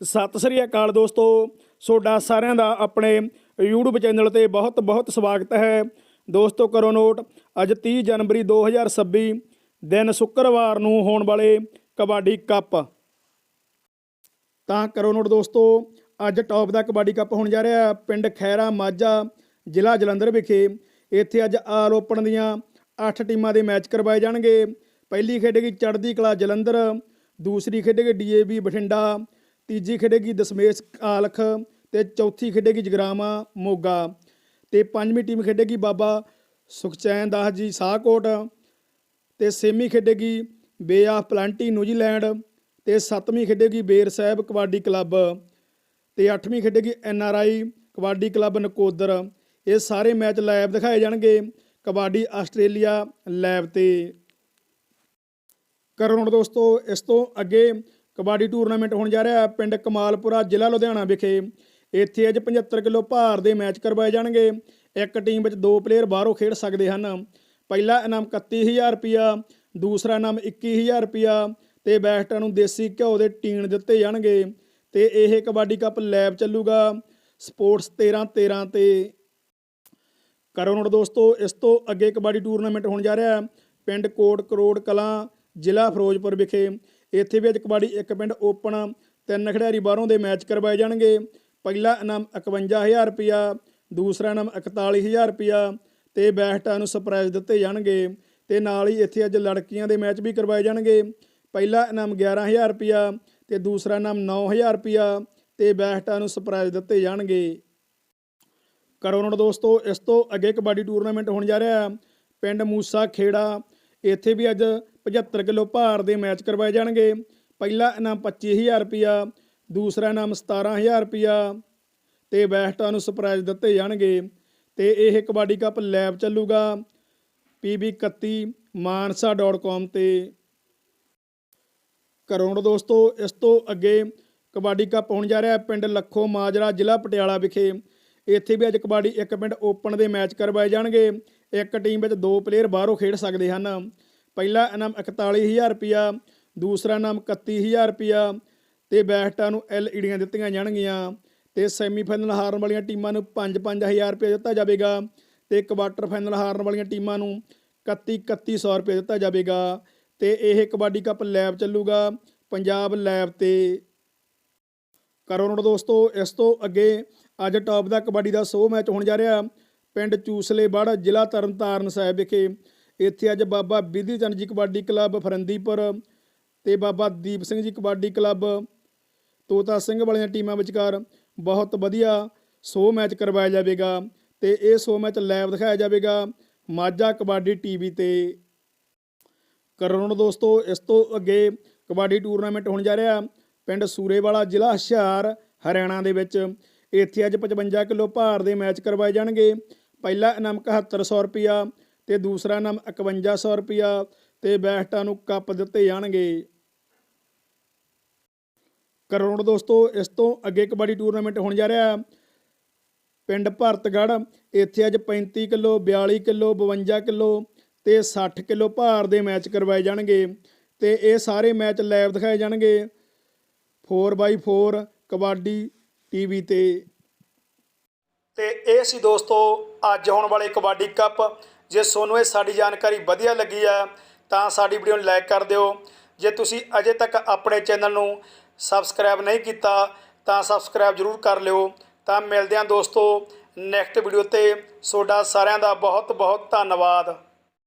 ਸਤਿ ਸ੍ਰੀ ਅਕਾਲ ਦੋਸਤੋ। ਤੁਹਾਡਾ ਸਾਰਿਆਂ ਦਾ ਆਪਣੇ YouTube ਚੈਨਲ ਤੇ ਬਹੁਤ ਬਹੁਤ ਸਵਾਗਤ ਹੈ। ਦੋਸਤੋ, ਕਰੋ ਨੋਟ, ਅੱਜ 30 ਜਨਵਰੀ 2026 ਦਿਨ ਸ਼ੁੱਕਰਵਾਰ ਨੂੰ ਹੋਣ ਵਾਲੇ ਕਬੱਡੀ ਕੱਪ। ਤਾਂ ਕਰੋ ਨੋਟ ਦੋਸਤੋ, ਅੱਜ ਟੌਪ ਦਾ ਕਬੱਡੀ ਕੱਪ ਹੋਣ ਜਾ ਰਿਹਾ, ਪਿੰਡ ਖੈਰਾ ਮਾਝਾ, ਜ਼ਿਲ੍ਹਾ ਜਲੰਧਰ ਵਿਖੇ। ਇੱਥੇ ਅੱਜ ਆਲ ਓਪਨ ਦੀਆਂ 8 ਟੀਮਾਂ ਦੇ ਮੈਚ ਕਰਵਾਏ ਜਾਣਗੇ। ਪਹਿਲੀ ਖੇਡੇਗੀ ਚੜ੍ਹਦੀ ਕਲਾ ਜਲੰਧਰ, ਦੂਸਰੀ ਖੇਡੇਗੀ ਡੀਏਬੀ ਬਠਿੰਡਾ ਤੀਜੀ ਖੇਡੇਗੀ ਦਸਮੇਸ਼ ਕਾਲਖ ਤੇ ਚੌਥੀ ਖੇਡੇਗੀ ਜਗਰਾਮਾ ਮੋਗਾ ਤੇ ਪੰਜਵੀਂ ਟੀਮ ਖੇਡੇਗੀ ਬਾਬਾ ਸੁਖਚੈਨ ਦਾਸ ਜੀ ਸਾਹਕੋਟ ਤੇ ਛੇਵੀਂ ਖੇਡੇਗੀ Bay of Plenty New Zealand ਤੇ ਸੱਤਵੀਂ ਖੇਡੇਗੀ ਬੇਰ ਸਾਹਿਬ ਕਬੱਡੀ ਕਲੱਬ ਤੇ ਅੱਠਵੀਂ ਖੇਡੇਗੀ N R I kabaddi club Nakodar. ਇਹ ਸਾਰੇ ਮੈਚ ਲਾਈਵ ਦਿਖਾਏ ਜਾਣਗੇ ਕਬੱਡੀ ਆਸਟ੍ਰੇਲੀਆ ਲਾਈਵ ਤੇ। ਕਰੋ ਹੁਣ ਦੋਸਤੋ, ਇਸ ਤੋਂ ਅੱਗੇ ਕਬੱਡੀ ਟੂਰਨਾਮੈਂਟ ਹੋਣ ਜਾ ਰਿਹਾ ਹੈ। ਪਿੰਡ ਕਮਾਲਪੁਰਾ, ਜ਼ਿਲ੍ਹਾ ਲੁਧਿਆਣਾ ਵਿਖੇ। ਇੱਥੇ ਅੱਜ 75 ਕਿਲੋ ਭਾਰ ਦੇ ਮੈਚ ਕਰਵਾਏ ਜਾਣਗੇ। ਇੱਕ ਟੀਮ ਵਿੱਚ ਦੋ ਪਲੇਅਰ ਬਾਹਰੋਂ ਖੇਡ ਸਕਦੇ ਹਨ। ਪਹਿਲਾ ਇਨਾਮ 31000 ਰੁਪਿਆ ਦੂਸਰਾ ਇਨਾਮ 21000 ਰੁਪਿਆ ਤੇ ਬੈਸਟਾਂ ਨੂੰ ਦੇਸੀ ਘਿਓ ਦੇ ਟੀਨ ਦਿੱਤੇ ਜਾਣਗੇ। ਤੇ ਇਹ ਕਬੱਡੀ ਕੱਪ ਲੈਬ ਚੱਲੂਗਾ ਸਪੋਰਟਸ 13 13 ਤੇ। ਕਰੋ ਨੋਟ ਦੋਸਤੋ, ਇਸ ਤੋਂ ਅੱਗੇ ਕਬੱਡੀ ਟੂਰਨਾਮੈਂਟ ਹੋਣ ਜਾ ਰਿਹਾ ਹੈ। ਪਿੰਡ ਕੋਟ ਕਰੋੜ ਕਲਾਂ, ਜ਼ਿਲ੍ਹਾ ਫਿਰੋਜ਼ਪੁਰ ਵਿਖੇ। ਇੱਥੇ ਵੀ ਅੱਜ ਕਬੱਡੀ ਇੱਕ ਪਿੰਡ ਓਪਨ ਤਿੰਨ ਖਿਡਾਰੀ ਬਾਹਰੋਂ ਦੇ ਮੈਚ ਕਰਵਾਏ ਜਾਣਗੇ। ਪਹਿਲਾ ਇਨਾਮ 51000 ਰੁਪਿਆ ਦੂਸਰਾ ਇਨਾਮ 41000 ਰੁਪਿਆ ਤੇ ਬੈਸਟਾਂ ਨੂੰ ਸਰਪ੍ਰਾਈਜ਼ ਦਿੱਤੇ ਜਾਣਗੇ ਤੇ ਨਾਲ ਹੀ ਇੱਥੇ ਅੱਜ ਲੜਕੀਆਂ ਦੇ ਮੈਚ ਵੀ ਕਰਵਾਏ ਜਾਣਗੇ। ਪਹਿਲਾ ਇਨਾਮ 11000 ਰੁਪਿਆ ਤੇ ਦੂਸਰਾ ਇਨਾਮ 9000 ਰੁਪਿਆ ਤੇ ਬੈਸਟਾਂ ਨੂੰ ਸਰਪ੍ਰਾਈਜ਼ ਦਿੱਤੇ ਜਾਣਗੇ। ਕਰੋ ਨੋਟ ਦੋਸਤੋ, ਇਸ ਤੋਂ ਅੱਗੇ ਕਬੱਡੀ ਟੂਰਨਾਮੈਂਟ ਹੋਣ ਜਾ ਰਿਹਾ। ਪਿੰਡ ਮੂਸਾ ਖੇੜਾ ਇੱਥੇ ਵੀ ਅੱਜ 75 ਕਿਲੋ ਭਾਰ ਦੇ ਮੈਚ ਕਰਵਾਏ ਜਾਣਗੇ। ਪਹਿਲਾ ਇਨਾਮ 25000 ਰੁਪਿਆ ਦੂਸਰਾ ਇਨਾਮ 17000 ਰੁਪਿਆ ਤੇ ਬੈਸਟਾਂ ਨੂੰ ਸਰਪ੍ਰਾਈਜ਼ ਦਿੱਤੇ ਜਾਣਗੇ ਤੇ ਇਹ ਕਬੱਡੀ ਕੱਪ ਲੈਬ ਚੱਲੂਗਾ। pb31 mansa.com ਤੇ। ਕਰੋੜ ਦੋਸਤੋ, ਇਸ ਤੋਂ ਅੱਗੇ ਕਬੱਡੀ ਕੱਪ ਹੋਣ ਜਾ ਰਿਹਾ ਪਿੰਡ ਲੱਖੋ ਮਾਜਰਾ ਜ਼ਿਲ੍ਹਾ ਪਟਿਆਲਾ ਵਿਖੇ। ਇੱਥੇ ਵੀ ਅੱਜ ਕਬੱਡੀ ਇੱਕ ਪਿੰਡ ਓਪਨ ਦੇ ਮੈਚ ਕਰਵਾਏ ਜਾਣਗੇ। ਇੱਕ ਟੀਮ ਵਿੱਚ ਦੋ ਪਲੇਅਰ ਬਾਹਰੋਂ ਖੇਡ ਸਕਦੇ ਹਨ। ਪਹਿਲਾ ਇਨਾਮ 41000 ਰੁਪਿਆ ਦੂਸਰਾ ਇਨਾਮ 31000 ਰੁਪਿਆ ਤੇ ਬੈਸਟਾਂ ਨੂੰ ਐਲਈਡੀਆਂ ਦਿੱਤੀਆਂ ਜਾਣਗੀਆਂ ਤੇ ਸੈਮੀਫਾਈਨਲ ਹਾਰਨ ਵਾਲੀਆਂ ਟੀਮਾਂ ਨੂੰ 5-5000 ਰੁਪਏ ਦਿੱਤਾ ਜਾਵੇਗਾ ਤੇ ਕੁਆਟਰ ਫਾਈਨਲ ਹਾਰਨ ਵਾਲੀਆਂ ਟੀਮਾਂ ਨੂੰ 31-3100 ਰੁਪਏ ਦਿੱਤਾ ਜਾਵੇਗਾ ਤੇ ਇਹ ਕਬੱਡੀ ਕੱਪ ਲੈਬ ਚੱਲੂਗਾ ਪੰਜਾਬ ਲੈਬ ਤੇ। ਕਰੋ ਨੋਟ ਦੋਸਤੋ, ਇਸ ਤੋਂ ਅੱਗੇ ਅੱਜ ਟੌਪ ਦਾ ਕਬੱਡੀ ਦਾ 100 ਮੈਚ ਹੋਣ ਜਾ ਰਿਹਾ। ਪਿੰਡ ਚੂਸਲੇਬੜ ਜ਼ਿਲ੍ਹਾ ਤਰਨਤਾਰਨ ਸਾਹਿਬ ਵਿਖੇ। ਇੱਥੇ ਅੱਜ ਬਾਬਾ ਬਿਧੀ ਚੰਦ ਜੀ ਕਬੱਡੀ ਕਲੱਬ ਫਰੰਦੀਪੁਰ ਤੇ ਬਾਬਾ ਦੀਪ ਸਿੰਘ ਜੀ ਕਬੱਡੀ ਕਲੱਬ, ਤੋਤਾ ਸਿੰਘ ਵਾਲੀਆਂ ਟੀਮਾਂ ਵਿਚਕਾਰ ਬਹੁਤ ਵਧੀਆ 100 ਮੈਚ ਕਰਵਾਇਆ ਜਾਵੇਗਾ ਤੇ ਇਹ 100 ਮੈਚ ਲਾਈਵ ਦਿਖਾਇਆ ਜਾਵੇਗਾ ਮਾਝਾ ਕਬੱਡੀ ਟੀਵੀ ਤੇ। ਕਰੋਣ ਦੋਸਤੋ, ਇਸ ਤੋਂ ਅੱਗੇ ਕਬੱਡੀ ਟੂਰਨਾਮੈਂਟ ਹੋਣ ਜਾ ਰਿਹਾ ਪਿੰਡ ਸੂਰੇਵਾਲਾ ਜ਼ਿਲ੍ਹਾ ਹੁਸ਼ਿਆਰ, ਹਰਿਆਣਾ ਦੇ ਵਿੱਚ। ਇੱਥੇ ਅੱਜ 55 ਕਿਲੋ ਭਾਰ ਦੇ ਮੈਚ ਕਰਵਾਏ ਜਾਣਗੇ। ਪਹਿਲਾ ਇਨਾਮ 7100 ਰੁਪਿਆ ਤੇ ਦੂਸਰਾ ਇਨਾਮ 5100 ਰੁਪਿਆ ਤੇ ਬੈਸਟਾਂ ਨੂੰ ਕੱਪ ਦਿੱਤੇ ਜਾਣਗੇ। ਕਰੋੜ ਦੋਸਤੋ, ਇਸ ਤੋਂ ਅੱਗੇ ਕਬੱਡੀ ਟੂਰਨਾਮੈਂਟ ਹੋਣ ਜਾ ਰਿਹਾ। ਪਿੰਡ ਭਰਤਗੜ੍ਹ, ਇੱਥੇ ਅੱਜ 35 ਕਿਲੋ 42 ਕਿਲੋ 52 ਕਿਲੋ ਤੇ 60 ਕਿਲੋ ਭਾਰ ਦੇ ਮੈਚ ਕਰਵਾਏ ਜਾਣਗੇ ਤੇ ਇਹ ਸਾਰੇ ਮੈਚ ਲਾਈਵ ਦਿਖਾਏ ਜਾਣਗੇ। 4x4 ਕਬੱਡੀ ਟੀਵੀ ਤੇ। ਤੇ ਇਹ ਸੀ ਦੋਸਤੋ, ਅੱਜ ਹੋਣ ਵਾਲੇ ਕਬੱਡੀ ਕੱਪ। ਜੇ ਤੁਹਾਨੂੰ ਇਹ ਸਾਡੀ ਜਾਣਕਾਰੀ ਵਧੀਆ ਲੱਗੀ ਆ ਤਾਂ ਸਾਡੀ ਵੀਡੀਓ ਨੂੰ ਲਾਈਕ ਕਰ ਦਿਓ। ਜੇ ਤੁਸੀਂ ਅਜੇ ਤੱਕ ਆਪਣੇ ਚੈਨਲ ਨੂੰ ਸਬਸਕ੍ਰਾਈਬ ਨਹੀਂ ਕੀਤਾ, ਤਾਂ ਸਬਸਕ੍ਰਾਈਬ ਜ਼ਰੂਰ ਕਰ ਲਿਓ। ਤਾਂ ਮਿਲਦੇ ਹਾਂ ਦੋਸਤੋ, ਨੈਕਸਟ ਵੀਡੀਓ ਤੇ। ਤੁਹਾਡਾ ਸਾਰਿਆਂ ਦਾ ਬਹੁਤ ਬਹੁਤ ਧੰਨਵਾਦ।